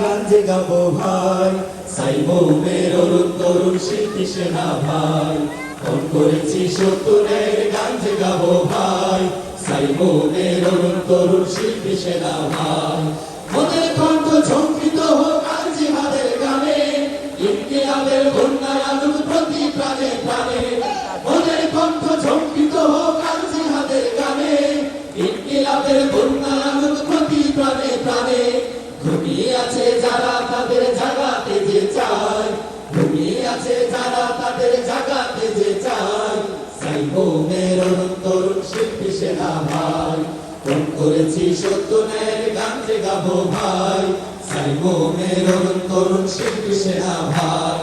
গান যে গাবো ভাই। সাইবো মের অরুণ তরুণ শিল্পী সেনা ভাই। ফোন করেছি সত্তরের গান যে গাবো ভাই। সাইবো মের অরুণ তরুণ শিল্পী সেনা ভাই। মনের কণ্ঠ ঝঙ্কৃত হোক আর জিহাদের গানে। ইনকিলাবের বন্যায় আনুক প্রতি প্রাণে প্রাণে। মনের কণ্ঠ ঝঙ্কৃত হোক আর জিহাদের গানে। ইনকিলাবের ঘুমিয়ে আছে যারা তাদের জাগাতে যে চায় ঘুমিয়ে আছে যারা তাদের জাগাতে যে চায় সাইবো মের তরুণ শিল্পী সেনা ভাই কোন করেছি সত্য ন্যায়ের গান যে গাবো ভাই। সাইবো মের অরুণ তরুণ শিল্পী সেনা ভাই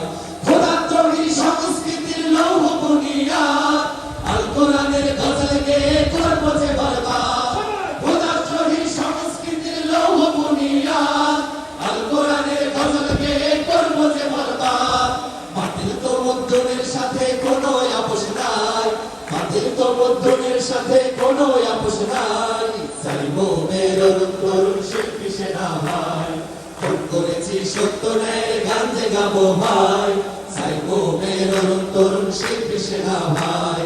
বাতিল তো মধ্যমের সাথে কোনো আপোষ নাই। সাইবো মের অরুণ তরুণ শিল্পী সেনা ভাই। ফোন করেছি সত্য নেয় গান যে গাবো ভাই। সাইবো মের অরুণ তরুণ শিল্পী সেনা ভাই।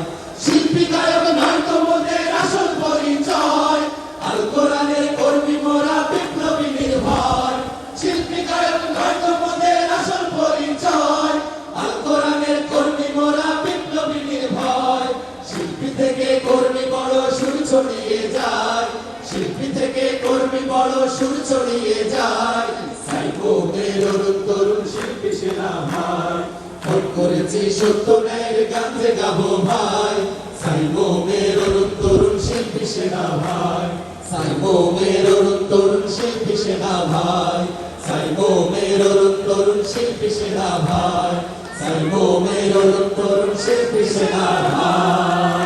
ছড়িয়ে যায়। শিল্পী থেকে কর্মী বড় সুর ছড়িয়ে যায়। সাইবো মের অরুণ তরুণ শিল্পী সেনা ভাই। ফোন করেছি সত্য ন্যায়ের গান যে গাবো ভাই। সাইবো মের অরুণ তরুণ শিল্পী সেনা ভাই। সাইবো মের অরুণ তরুণ শিল্পী সেনা ভাই। সাইবো মের অরুণ তরুণ শিল্পী সেনা ভাই। সাইবো মের অরুণ তরুণ শিল্পী সেনা ভাই।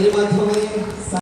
Ele mandou ele.